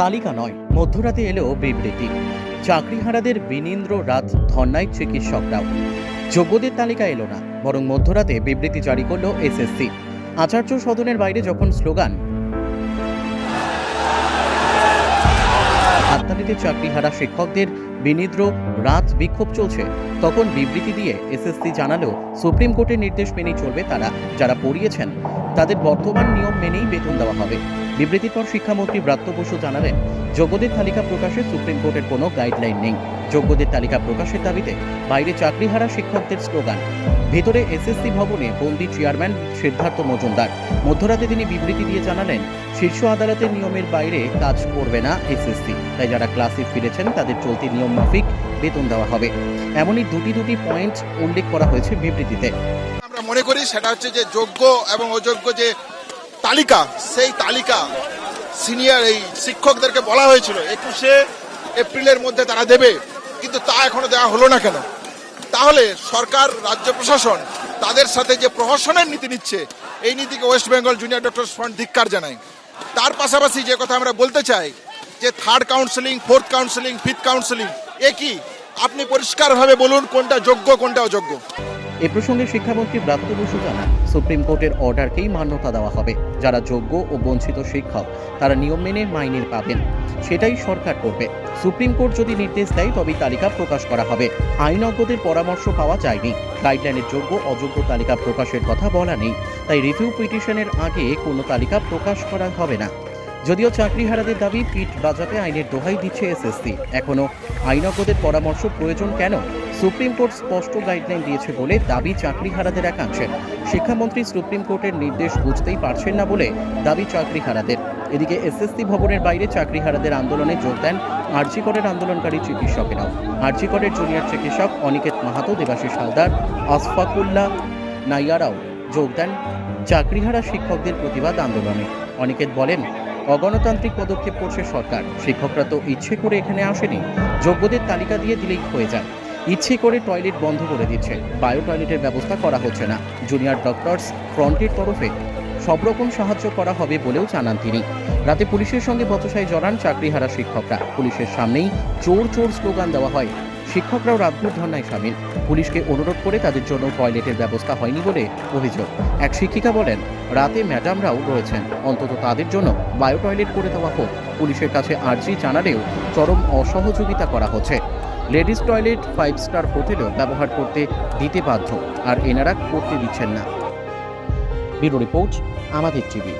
তালিকা নয়, মধ্যরাতে এলো বিবৃতি। চাকরিহারাদের বিনীন্দ্র রাত ধর্নায় চিকিৎসকরাও। যোগ্যদের তালিকা এলো না, বরং মধ্যরাতে বিবৃতি জারি করল এসএসসি। আচার্য সদনের বাইরে যখন স্লোগান হাততালিতে চাকরিহারা শিক্ষকদের বিনিদ্র রাত বিক্ষোভ চলছে, তখন বিবৃতি দিয়ে এসএসসি জানালো সুপ্রিম কোর্টের নির্দেশ মেনেই চলবে তারা, যারা পড়িয়েছেন। তাদের বর্তমান নিয়ম মেনেই বেতন দেওয়া হবে। বিবৃতির পর শিক্ষামন্ত্রী ব্রাত্য বসু জানালেন, যোগ্যদের তালিকা প্রকাশে সুপ্রিম কোর্টের কোনো গাইডলাইন নেই। যোগ্যদের তালিকা প্রকাশের দাবিতে বাইরে চাকরিহারা শিক্ষকদের স্লোগান, ভেতরে এসএসসি ভবনে বন্দি চেয়ারম্যান সিদ্ধার্থ মজুমদার। মধ্যরাতে তিনি বিবৃতি দিয়ে জানালেন, শীর্ষ আদালতের নিয়মের বাইরে কাজ করবে না এসএসসি। তাই যারা ক্লাসে ফিরেছেন, তাদের চলতি নিয়ম মাফিক বেতন দেওয়া হবে। এমনই দুটি দুটি পয়েন্ট উল্লেখ করা হয়েছে বিবৃতিতে। মনে করি সেটা হচ্ছে যে যোগ্য এবং অযোগ্য যে তালিকা, সেই তালিকা সিনিয়র এই শিক্ষকদেরকে বলা হয়েছিল। একুশে এপ্রিলের মধ্যে তারা দেবে, কিন্তু তা এখনও দেওয়া হলো না কেন? তাহলে সরকার, রাজ্য প্রশাসন তাদের সাথে যে প্রহসনের নীতি নিচ্ছে, এই নীতিকে West Bengal junior doctor front ধিক্কার জানায়। তার পাশাপাশি যে কথা আমরা বলতে চাই, যে third counselling fourth counselling fifth counselling এ কি? আপনি পরিষ্কারভাবে বলুন কোনটা যোগ্য, কোনটা অযোগ্য। এ প্রসঙ্গে শিক্ষামন্ত্রী ব্রাত্য বসু জানান, সুপ্রিম কোর্টের অর্ডারকেই মান্যতা দেওয়া হবে। যারা যোগ্য ও বঞ্চিত শিক্ষক, তারা নিয়ম মেনে মাইনে পাবেন। সেটাই সরকার করবে। সুপ্রিম কোর্ট যদি নির্দেশ দেয়, তবেই তালিকা প্রকাশ করা হবে। আইনজ্ঞদের পরামর্শ পাওয়া যায়নি। গাইডলাইনের যোগ্য, অযোগ্য তালিকা প্রকাশের কথা বলা নেই। তাই রিভিউ পিটিশনের আগে কোনো তালিকা প্রকাশ করা হবে না। যদিও চাকরিহারাদের দাবি, পিঠ বাজাতে আইনের দোহাই দিচ্ছে এসএসসি। এখনও আইনজ্ঞদের পরামর্শ প্রয়োজন কেন? সুপ্রিম কোর্ট স্পষ্ট গাইডলাইন দিয়েছে বলে দাবি চাকরিহারাদের একাংশের শিক্ষামন্ত্রী সুপ্রিম কোর্টের নির্দেশ বুঝতেই পারছেন না বলে দাবি চাকরিহারাদের। এদিকে এসএসসি ভবনের বাইরে চাকরিহারাদের আন্দোলনে যোগ দেন আরজিকরের আন্দোলনকারী চিকিৎসকেরাও। আরজিকরের জুনিয়র চিকিৎসক অনিকেত মাহাতো, দেবাশিস হালদার, আসফাকুল্লাহ নাইয়ারাও যোগ দেন চাকরিহারা শিক্ষকদের প্রতিবাদ আন্দোলনে। অনিকেত বলেন, অগণতান্ত্রিক পদক্ষেপ করছে সরকার। শিক্ষকরা তো ইচ্ছে করে এখানে আসেনি। যোগ্যদের তালিকা দিয়ে দিলেই হয়ে যায়। ইচ্ছে করে টয়লেট বন্ধ করে দিচ্ছে। বায়ো টয়লেটের ব্যবস্থা করা হচ্ছে না। জুনিয়র ডক্টরস ফ্রন্টের তরফে সব রকম সাহায্য করা হবে বলেও জানান তিনি। রাতে পুলিশের সঙ্গে বচসায় জড়ান চাকরিহারা শিক্ষকরা। পুলিশের সামনেই চোর চোর স্লোগান দেওয়া হয়। শিক্ষকরাও রাতভর ধর্নায় সামিল পুলিশকে অনুরোধ করে তাদের জন্য টয়লেটের ব্যবস্থা হয়নি বলে অভিযোগ। এক শিক্ষিকা বলেন, রাতে ম্যাডামরাও রয়েছেন। অন্তত তাদের জন্য বায়ো টয়লেট করে দেওয়া হোক। পুলিশের কাছে আর্জি জানালেও চরম অসহযোগিতা করা হচ্ছে। লেডিস টয়লেট ফাইভ স্টার হোটেলও ব্যবহার করতে দিতে বাধ্য। আর এনারা করতে দিচ্ছেন না। ব্যুরো রিপোর্ট, আমাদের টিভি।